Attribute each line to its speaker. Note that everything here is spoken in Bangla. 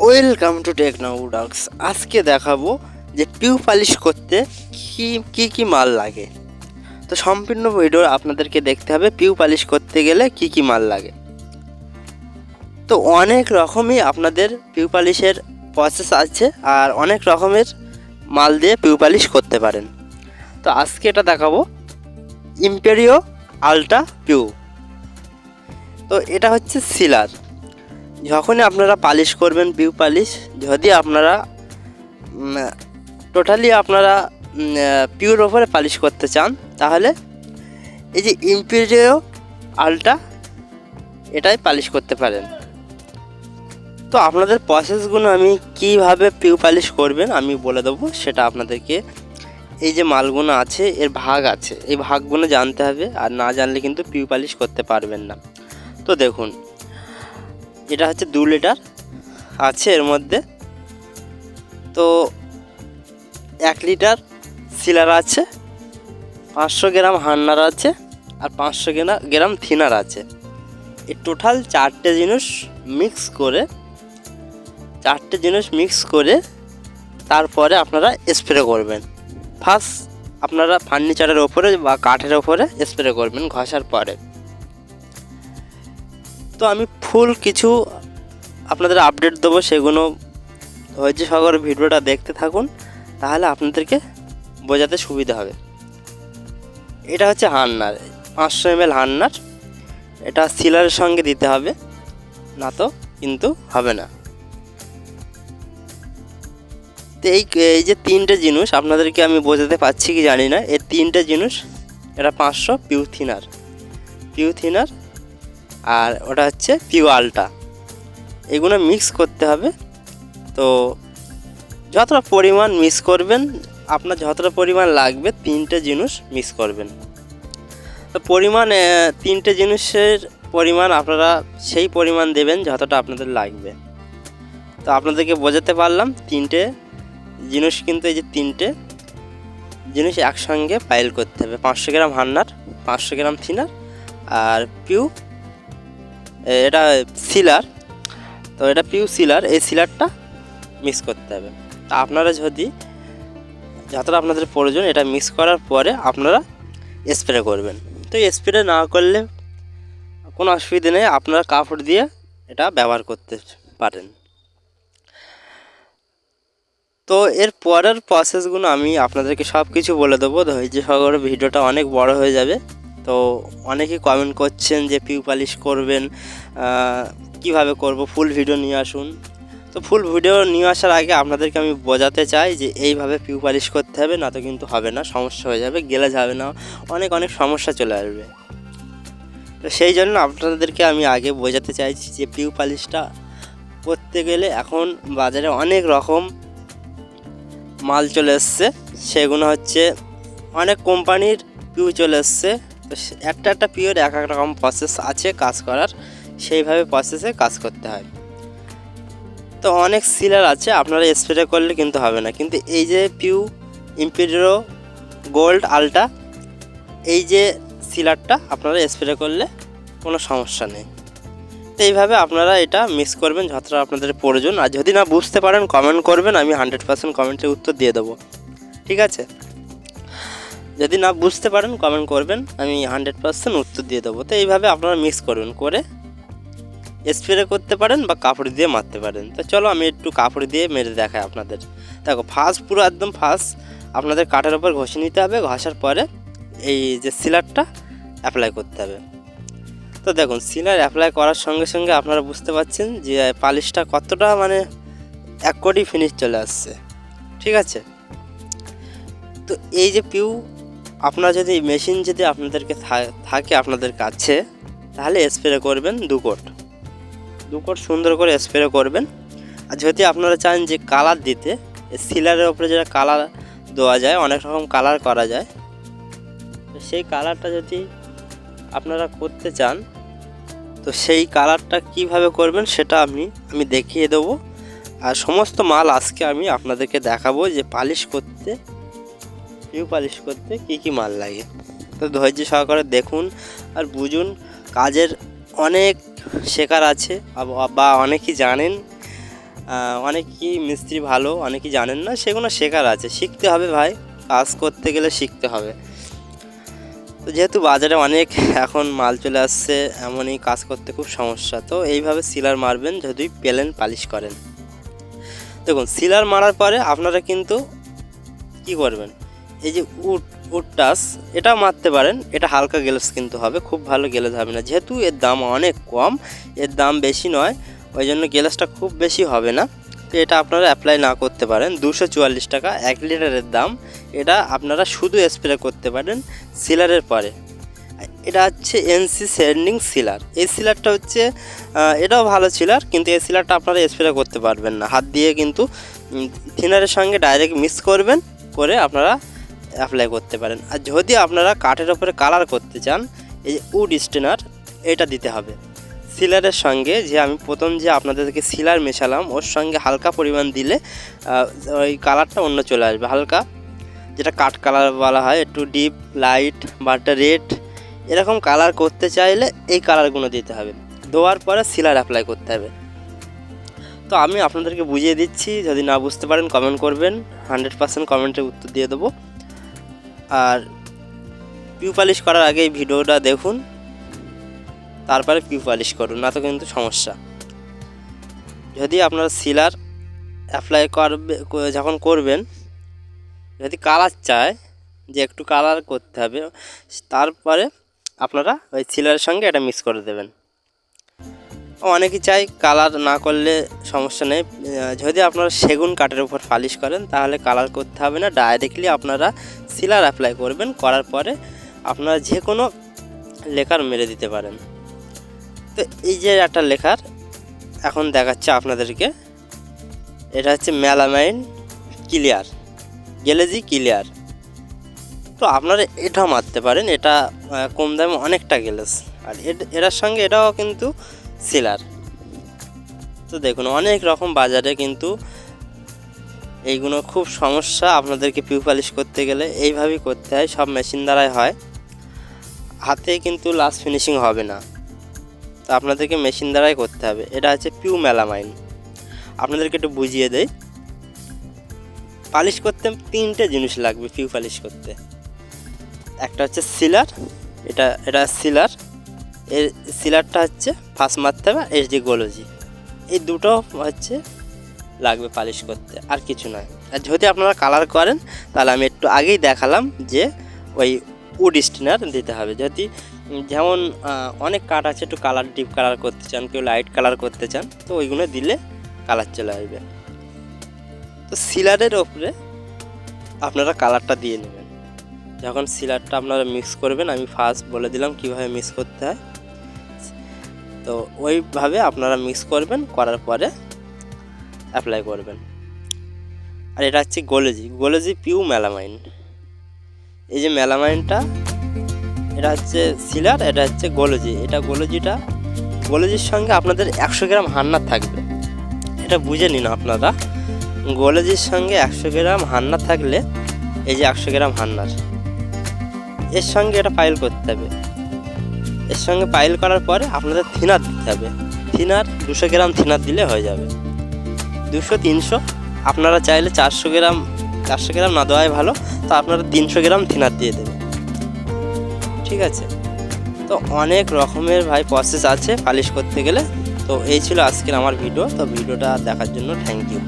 Speaker 1: ওয়েলকাম টু টেকনোডক্স আজকে দেখাবো যে পিউ পালিশ করতে কি কি কি মাল লাগে। তো সম্পূর্ণ ভিডিও আপনাদেরকে দেখতে হবে পিউ পালিশ করতে গেলে কি কি মাল লাগে। তো অনেক রকমই আপনাদের পিউ পালিশের প্রসেস আছে আর অনেক রকমের মাল দিয়ে পিউ পালিশ করতে পারেন। তো আজকে এটা দেখাবো ইম্পেরিও আলট্রা পিউ তো এটা হচ্ছে সিলার। যখনই আপনারা পালিশ করবেন পিউ পালিশ, যদি আপনারা টোটালি আপনারা পিউর ওপরে পালিশ করতে চান, তাহলে এই যে ইম্পিরিও আলটা, এটাই পালিশ করতে পারেন। তো আপনাদের প্রসেসগুলো আমি কীভাবে পিউ পালিশ করবেন, আমি বলে দেবো, সেটা আপনাদেরকে এই যে মালগুলো আছে, এর ভাগ আছে। এই ভাগগুলো জানতে হবে, আর না জানলে কিন্তু পিউ পালিশ করতে পারবেন না। তো দেখুন এটা হচ্ছে দু লিটার আছে এর মধ্যে। তো এক লিটার সিলার আছে, পাঁচশো গ্রাম হান্নার আছে আর পাঁচশো গ্রাম থিনার আছে। এই টোটাল চারটে জিনিস মিক্স করে, চারটে জিনিস মিক্স করে তারপরে আপনারা স্প্রে করবেন। ফার্স্ট আপনারা ফার্নিচারের ওপরে বা কাঠের ওপরে স্প্রে করবেন ঘষার পরে। তো আমি ফুল কিছু আপনাদের আপডেট দেবো, সেগুলো ধৈর্য সহকারে ভিডিওটা দেখতে থাকুন, তাহলে আপনাদেরকে বোঝাতে সুবিধা হবে। এটা হচ্ছে হান্নার, পাঁচশো এম এল হান্নার, এটা সিলারের সঙ্গে দিতে হবে, না তো কিন্তু হবে না। তো এই এই যে তিনটে জিনিস আপনাদেরকে আমি বোঝাতে পারছি কি জানি না, এই তিনটে জিনিস, এটা পাঁচশো পিউথিনার। পিউথিনার আর ওটা হচ্ছে পিউ আলটা এগুলো মিক্স করতে হবে। তো যতটা পরিমাণ মিক্স করবেন, আপনার যতটা পরিমাণ লাগবে, তিনটে জিনিস মিক্স করবেন। তো পরিমাণ তিনটে জিনিসের পরিমাণ আপনারা সেই পরিমাণ দেবেন যতটা আপনাদের লাগবে। তো আপনাদেরকে বোঝাতে পারলাম, তিনটে জিনিস কিন্তু এই যে তিনটে জিনিস একসঙ্গে পাইল করতে হবে। পাঁচশো গ্রাম হান্নার, পাঁচশো গ্রাম থিনার আর পিউ এটা সিলার তো এটা পিউ সিলার এই সিলারটা মিক্স করতে হবে। তা আপনারা যদি যতটা আপনাদের প্রয়োজন, এটা মিক্স করার পরে আপনারা স্প্রে করবেন। তো স্প্রে না করলে কোনো অসুবিধা নেই, আপনারা কাপড় দিয়ে এটা ব্যবহার করতে পারেন। তো এর পরের প্রসেসগুলো আমি আপনাদেরকে সব কিছু বলে দেবো। ধৈর্য সহকারে ভিডিওটা অনেক বড় হয়ে যাবে। তো অনেকেই কমেন্ট করছেন যে পিউ পালিশ করবেন কীভাবে করব? ফুল ভিডিও নিয়ে আসুন। তো ফুল ভিডিও নিয়ে আসার আগে আপনাদেরকে আমি বোঝাতে চাই যে, এইভাবে পিউ পালিশ করতে হবে, না তো কিন্তু হবে না, সমস্যা হয়ে যাবে, গেলে যাবে না, অনেক অনেক সমস্যা চলে আসবে। তো সেই জন্য আপনাদেরকে আমি আগে বোঝাতে চাইছি যে পিউ পালিশটা করতে গেলে এখন বাজারে অনেক রকম মাল চলে এসছে। সেগুলো হচ্ছে অনেক কোম্পানির পিউ চলে এসছে। একটা একটা পিওর এক এক রকম প্রসেস আছে কাজ করার, সেইভাবে প্রসেসে কাজ করতে হয়। তো অনেক সিলার আছে, আপনারা স্প্রে করলে কিন্তু হবে না। কিন্তু এই যে পিউ ইম্পিরিও গোল্ড আলটা এই যে সিলারটা আপনারা স্প্রে করলে কোনো সমস্যা নেই। তো এইভাবে আপনারা এটা মিক্স করবেন, যতটা আপনাদের প্রয়োজন। আর যদি না বুঝতে পারেন কমেন্ট করবেন, আমি হান্ড্রেড পার্সেন্ট কমেন্টের উত্তর দিয়ে দেবো। ঠিক আছে? যদি না বুঝতে পারেন কমেন্ট করবেন। আমি হান্ড্রেড পার্সেন্ট উত্তর দিয়ে দেবো। তো এইভাবে আপনারা মিক্স করবেন করে স্প্রে করতে পারেন বা কাপড় দিয়ে মারতে পারেন। তো চলো আমি একটু কাপড় দিয়ে মেরে দেখাই আপনাদের। দেখো ফার্স্ট পুরো একদম ফার্স্ট আপনাদের কাঠের ওপর ঘষে নিতে হবে। ঘষার পরে এই যে সিলারটা অ্যাপ্লাই করতে হবে। তো দেখুন সিলার অ্যাপ্লাই করার সঙ্গে সঙ্গে আপনারা বুঝতে পারছেন যে পালিশটা কতটা মানে এক কোটি ফিনিশ চলে আসছে। ঠিক আছে? তো এই যে পিউ আপনার যদি মেশিন যদি আপনাদেরকে থাকে আপনাদের কাছে, তাহলে স্প্রে করবেন দু কোট। দু কোট সুন্দর করে স্প্রে করবেন। আর যদি আপনারা চান যে কালার দিতে সিলারের ওপরে যেটা কালার দেওয়া যায়, অনেক রকম কালার করা যায় সেই কালারটা যদি আপনারা করতে চান, তো সেই কালারটা কীভাবে করবেন সেটা আমি আমি দেখিয়ে দেবো। আর সমস্ত মাল আজকে আমি আপনাদেরকে দেখাবো যে পালিশ করতে পিউ পালিশ করতে কি কি মাল লাগে। তো ধৈর্য সহকারে দেখুন আর বুঝুন, কাজের অনেক শেখার আছে বা অনেকেই জানেন। অনেকেই মিস্ত্রি ভালো, অনেকেই জানেন না, সেগুলো শেখার আছে। শিখতে হবে ভাই, কাজ করতে গেলে শিখতে হবে। তো যেহেতু বাজারে অনেক এখন মাল চলে আসছে, এমনই কাজ করতে খুব সমস্যা। তো এইভাবে সিলার মারবেন যদি পেলেন, পালিশ করেন। দেখুন, সিলার মারার পরে আপনারা কিন্তু কি করবেন? এই যে উড উড টাচ এটা মারতে পারেন, এটা হালকা গ্লেস কিন্তু হবে, খুব ভালো গ্লেস হবে না। যেহেতু এর দাম অনেক কম, এর দাম বেশি নয় ওই জন্য গ্লেসটা খুব বেশি হবে না। তো এটা আপনারা অ্যাপ্লাই না করতে পারেন, দুশো চুয়াল্লিশ টাকা, এক লিটারের দাম। এটা আপনারা শুধু স্প্রে করতে পারেন সিলারের পরে। এটা হচ্ছে এনসি সেন্ডিং সিলার এই সিলারটা হচ্ছে এটাও ভালো সিলার কিন্তু এই সিলারটা আপনারা স্প্রে করতে পারবেন না। হাত দিয়ে কিন্তু থিনারের সঙ্গে ডাইরেক্ট মিক্স করবেন, করে আপনারা অ্যাপ্লাই করতে পারেন। আর যদি আপনারা কাঠের ওপরে কালার করতে চান, এই উড স্টেনার এটা দিতে হবে। সিলারের সঙ্গে যে আমি প্রথম যে আপনাদেরকে সিলার মেশালাম, ওর সঙ্গে হালকা পরিমাণ দিলে ওই কালারটা অন্য চলে আসবে। হালকা যেটা কাঠ কালার বলা হয়, একটু ডিপ লাইট বা রেড এরকম কালার করতে চাইলে এই কালারগুলো দিতে হবে। দেওয়ার পরে সিলার অ্যাপ্লাই করতে হবে। তো আমি আপনাদেরকে বুঝিয়ে দিচ্ছি, যদি না বুঝতে পারেন কমেন্ট করবেন। হান্ড্রেড পার্সেন্ট কমেন্টের উত্তর দিয়ে দেবো। আর পিউ পালিশ করার আগে ভিডিওটা দেখুন। তারপরে পিউ পালিশ করুন, না তো কিন্তু সমস্যা। যদি আপনারা সিলার অ্যাপ্লাই করবে যখন করবেন, যদি কালার চায়, যে একটু কালার করতে হবে, তারপরে আপনারা ওই সিলারের সঙ্গে এটা মিক্স করে দেবেন। অনেকেই চাই কালার না করলে সমস্যা নেই। যদি আপনারা সেগুন কাঠের উপর পালিশ করেন, তাহলে কালার করতে হবে না। ডাইরেক্টলি আপনারা সিলার অ্যাপ্লাই করবেন, করার পরে আপনারা যে কোনো লেখার মেরে দিতে পারেন। তো এই যে একটা লেখার এখন দেখাচ্ছে আপনাদেরকে। এটা হচ্ছে মেলামাইন ক্লিয়ার গেলেজি ক্লিয়ার তো আপনারা এটাও মারতে পারেন, এটা কম দামে অনেকটা গেলেস আর এট- এটার সঙ্গে এটাও কিন্তু সিলার তো দেখুন, অনেক রকম বাজারে কিন্তু এইগুলো খুব সমস্যা আপনাদেরকে পিউ পালিশ করতে গেলে। এইভাবেই করতে হয়, সব মেশিন দ্বারাই হয়। হাতে কিন্তু লাস্ট ফিনিশিং হবে না। তো আপনাদেরকে মেশিন দ্বারাই করতে হবে। এটা হচ্ছে পিউ মেলামাইন। আপনাদেরকে একটু বুঝিয়ে দেই। পালিশ করতে তিনটে জিনিস লাগবে পিউ পালিশ করতে। একটা হচ্ছে সিলার এটা এটা সিলার এর সিলারটা হচ্ছে ফার্স্ট মারতে হবে আর যে গোলজি। এই দুটো হচ্ছে লাগবে পালিশ করতে, আর কিছু নয়। আর যদি আপনারা কালার করেন, তাহলে আমি একটু আগেই দেখালাম যে ওই উড স্টিনার দিতে হবে। যদি যেমন অনেক কাঠ আছে, একটু কালার ডিপ কালার করতে চান, কেউ লাইট কালার করতে চান, তো ওইগুলো দিলে কালার চলে আসবে। তো সিলারের ওপরে আপনারা কালারটা দিয়ে নেবেন। যখন সিলারটা আপনারা মিক্স করবেন, আমি ফার্স্ট বলে দিলাম কীভাবে মিক্স করতে হয়। তো ওইভাবে আপনারা মিক্স করবেন, করার পরে অ্যাপ্লাই করবেন। আর এটা হচ্ছে গোলেজি গোলেজি পিউ মেলামাইন এই যে মেলামাইনটা এটা হচ্ছে সিলার এটা হচ্ছে গোলজি এটা গোলজিটা গোলজির সঙ্গে আপনাদের একশো গ্রাম হান্নার থাকবে। এটা বুঝে নিন আপনারা। গোলজির সঙ্গে একশো গ্রাম হান্নার থাকলে, এই যে একশো গ্রাম হান্নার, এর সঙ্গে এটা ফাইল করতে হবে। এর সঙ্গে পাইল করার পরে আপনাদের থিনার দিতে হবে। থিনার দুশো গ্রাম থিনার দিলে হয়ে যাবে। দুশো, তিনশো, আপনারা চাইলে চারশো গ্রাম চারশো গ্রাম না দেওয়াই ভালো, তো আপনারা তিনশো গ্রাম থিনার দিয়ে দেবেন। ঠিক আছে? তো অনেক রকমের ভাই প্রসেস আছে পালিশ করতে গেলে। তো এই ছিল আজকের আমার ভিডিও তো ভিডিওটা দেখার জন্য থ্যাংক ইউ